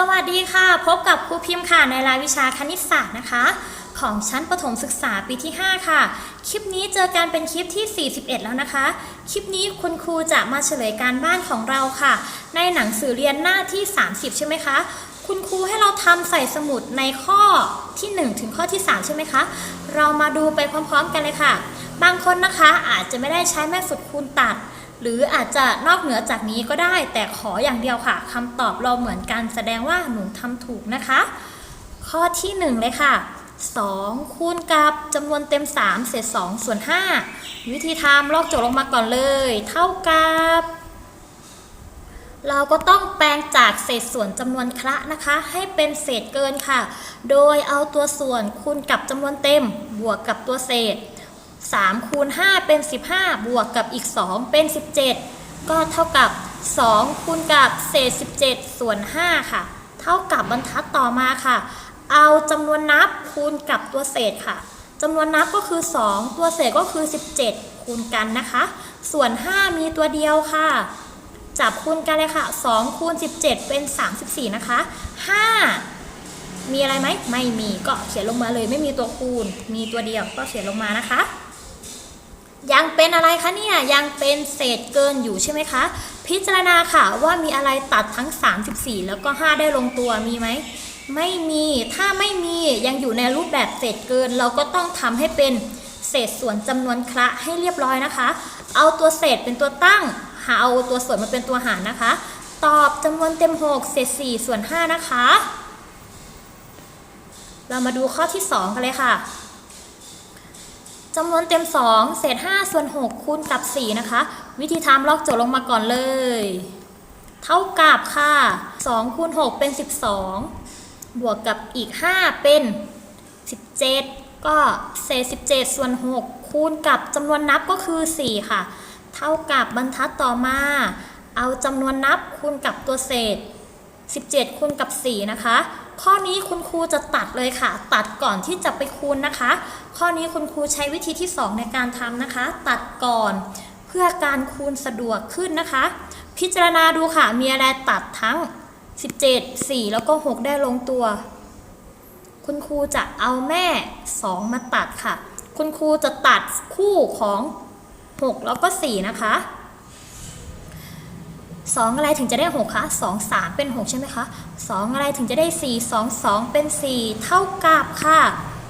สวัสดีค่ะ พบกับครูพิมพ์ค่ะในรายวิชาคณิตศาสตร์นะคะ ของชั้นประถมศึกษาปีที่ 5 ค่ะ คลิปนี้เจอกันเป็นคลิปที่ 41 แล้วนะคะ คลิปนี้คุณครูจะมาเฉลยการบ้านของเราค่ะ ในหนังสือเรียนหน้าที่ 30 ใช่ไหมคะ คุณครูให้เราทำใส่สมุดในข้อที่ 1 ถึงข้อที่ 3 ใช่ไหมคะ เรามาดูไปพร้อมๆกันเลยค่ะ บางคนนะคะอาจจะไม่ได้ใช้แม่ฝึกคูณตัด หรืออาจจะนอกเหนือจากนี้ก็ได้ แต่ขออย่างเดียวค่ะคำตอบเราเหมือนกันแสดงว่าหนูทำถูกนะคะ ข้อที่ 1 เลยค่ะ 2 คูณกับจำนวนเต็ม 3 เศษ 2 ส่วน 5 วิธีทำลอกโจทย์ลงมาก่อนเลย เท่ากับเราก็ต้องแปลงจากเศษส่วนจำนวนคละนะคะ ให้เป็นเศษเกินค่ะ โดยเอาตัวส่วนคูณกับจำนวนเต็ม บวกกับตัวเศษ 3คูณ5เป็น 15 บวกกับอีก 2 เป็น 17 ก็เท่ากับ 2 คูณกับเศษ 17 ส่วน 5 ค่ะ เท่ากับบรรทัดต่อมาค่ะ เอาจำนวนนับคูณกับตัวเศษค่ะจำนวนนับก็คือ 2 ตัวเศษก็คือ 17 คูณกันนะคะ ส่วน 5 มีตัวเดียวค่ะ จับคูณกันเลยค่ะ 2 คูณ 17 เป็น 34 นะคะ 5 มีอะไรไหม ไม่มี ก็เขียนลงมาเลย ไม่มีตัวคูณ มีตัวเดียวก็เขียนลงมานะคะ ยังเป็นอะไรคะเนี่ยยังเป็นเศษเกินอยู่ใช่ไหมคะ พิจารณาค่ะว่ามีอะไรตัดทั้ง 34 แล้วก็ 5 ได้ลงตัวมีไหมไม่มีถ้าไม่มียังอยู่ในรูปแบบเศษเกิน เราก็ต้องทำให้เป็นเศษส่วนจำนวนคละให้เรียบร้อยนะคะ เอาตัวเศษเป็นตัวตั้ง หาเอาตัวส่วนมาเป็นตัวหารนะคะ ตอบจำนวนเต็ม 6 เศษ 4 ส่วน 5 นะคะ เรามาดูข้อที่ 2 กันเลยค่ะ จำนวนเต็ม 2 เศษ 5 ส่วน 6 คูณกับ 4 นะคะ วิธีทำลอกโจทย์ลงมาก่อนเลย เท่ากับค่ะ 2 คูณ 6 เป็น 12 บวกกับอีก 5 เป็น 17 ก็เศษ 17 ส่วน 6 คูณกับจำนวนนับก็คือ 4 ค่ะ เท่ากับบรรทัดต่อมา เอาจำนวนนับคูณกับตัวเศษ 17 คูณกับ 4 นะคะ ข้อนี้คุณครูจะตัดเลยค่ะ ตัดก่อนที่จะไปคูณนะคะ ข้อนี้คุณครูใช้วิธีที่ 2 ในการทำนะคะ ตัดก่อนเพื่อการคูณสะดวกขึ้นนะคะ พิจารณาดูค่ะ มีอะไรตัดทั้ง 17 4 แล้วก็ 6 ได้ลงตัว คุณครูจะเอาแม่ 2 มาตัดค่ะ คุณครูจะตัดคู่ของ 6 แล้วก็ 4 นะคะ 2 อะไรถึงจะได้6คะ2 3 เป็น 6 ใช่ไหมคะ 2 อะไรถึงจะได้ 4 2 2 เป็น 4 เท่ากับค่ะ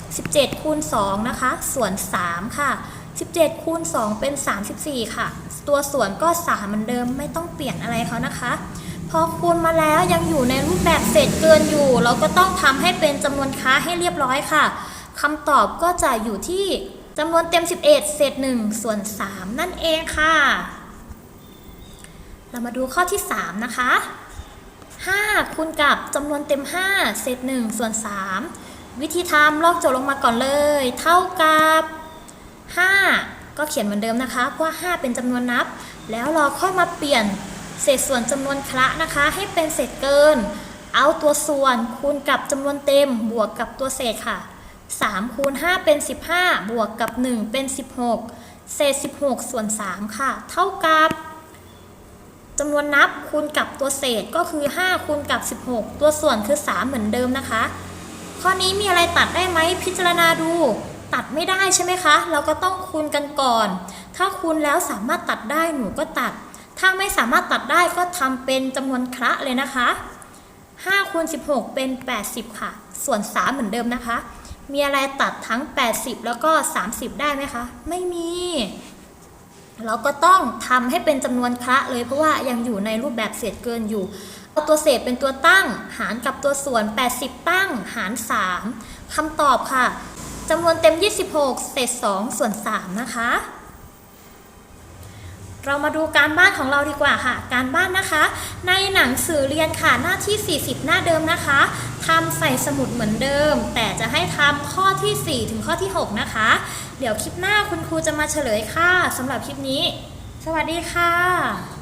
17 คูณ 2 นะคะ ส่วน 3 ค่ะ 17 คูณ 2 เป็น 34 ค่ะ ตัวส่วนก็ 3 เหมือนเดิมไม่ต้องเปลี่ยนอะไรเขานะคะ พอคูณมาแล้วยังอยู่ในรูปแบบเศษเกินอยู่ เราก็ต้องทำให้เป็นจำนวนค้าให้เรียบร้อยค่ะคำตอบก็จะอยู่ที่จำนวนเต็ม 11 เศษ 1 ส่วน 3 นั่นเองค่ะ เรามาดูข้อที่ 3 นะคะ 5 คูณกับจำนวนเต็ม 5 เศษ1ส่วน 3 วิธีทำลอกโจทย์ลงมาก่อนเลย เท่ากับ 5 ก็เขียนเหมือนเดิมนะคะเพราะว่า 5 เป็นจำนวนนับ แล้วเราค่อยมาเปลี่ยนเศษส่วนจำนวนคละนะคะ ให้เป็นเศษเกิน เอาตัวส่วนคูณกับจำนวนเต็มบวกกับตัวเศษค่ะ 3 คูณ 5 เป็น 15 บวกกับ 1 เป็น 16 เศษ 16 ส่วน 3 ค่ะ เท่ากับ จำนวนนับคูณกับตัวเศษก็คือ 5คูณกับ 16 ตัวส่วนคือ 3 เหมือนเดิมนะคะ ข้อนี้มีอะไรตัดได้ไหมพิจารณาดู ตัดไม่ได้ใช่ไหมคะ เราก็ต้องคูณกันก่อน ถ้าคูณแล้วสามารถตัดได้หนูก็ตัด ถ้าไม่สามารถตัดได้ก็ทำเป็นจำนวนคละเลยนะคะ5คูณ16 เป็น 80 ค่ะ ส่วน 3 เหมือนเดิมนะคะ มีอะไรตัดทั้ง 80 แล้วก็ 30 ได้ไหมคะ ไม่มี เราก็ต้องทำให้เป็นจำนวนคละเลยเพราะว่ายังอยู่ในรูปแบบเศษเกินอยู่ เอาตัวเศษเป็นตัวตั้ง หารกับตัวส่วน 80 ตั้ง หาร 3คำตอบค่ะจำนวนเต็ม 26 เศษ 2 ส่วน 3 นะคะ เรามาดูการบ้านของเราดีกว่าค่ะ การบ้านนะคะ ในหนังสือเรียนค่ะหน้าที่ 40 หน้าเดิมนะคะทำใส่สมุดเหมือนเดิม แต่จะให้ทำข้อที่ 4 ถึงข้อที่ 6 นะคะ เดี๋ยวคลิปหน้าคุณครูจะมาเฉลยค่ะสำหรับคลิปนี้ สวัสดีค่ะ